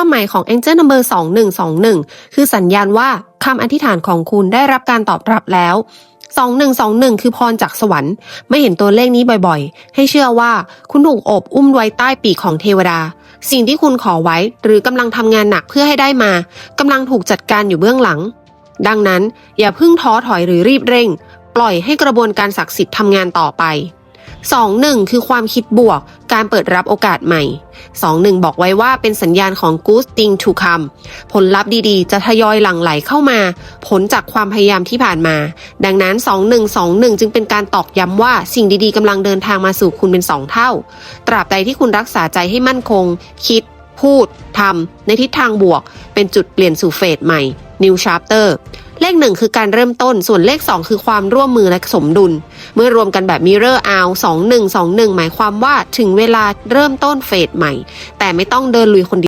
ความหมายของ Angel Number 2121 คือสัญญาณว่าคำอธิษฐานของคุณได้รับการตอบรับแล้ว 2121 คือพรจากสวรรค์ ไม่เห็นตัวเลขนี้บ่อยๆ ให้เชื่อว่าคุณถูกโอบอุ้มไว้ใต้ปีกของเทวดา สิ่งที่คุณขอไว้หรือกำลังทำงานหนักเพื่อให้ได้มากำลังถูกจัดการอยู่เบื้องหลัง ดังนั้นอย่าเพิ่งท้อถอยหรือรีบเร่ง ปล่อยให้กระบวนการศักดิ์สิทธิ์ทำงานต่อไป 2-1 คือความคิดบวก การเปิดรับโอกาสใหม่ 2-1 บอกไว้ว่าเป็นสัญญาณของ good thing to come ผลลัพธ์ดีๆ จะทยอยหลั่งไหลเข้ามา ผลจากความพยายามที่ผ่านมา ดังนั้น 2121 จึงเป็นการตอกย้ำว่าสิ่งดีๆกำลังเดินทางมาสู่คุณเป็น 2 เท่า ตราบใดที่คุณรักษาใจให้มั่นคง คิด พูดทำในทิศทางบวก เป็นจุดเปลี่ยนสู่เฟสใหม่ New Chapter ขหนึ่งคือการเริ่มต้น ส่วนเลข 2 คือความร่วมมือและสมดุล เมื่อรวมกันแบบมิเรอร์อัลสองหนึ่งสองหนึ่งหมายความว่าถึงเวลาเริ่มต้นเฟสใหม่ แต่ไม่ต้องเดินลุยคนเดียว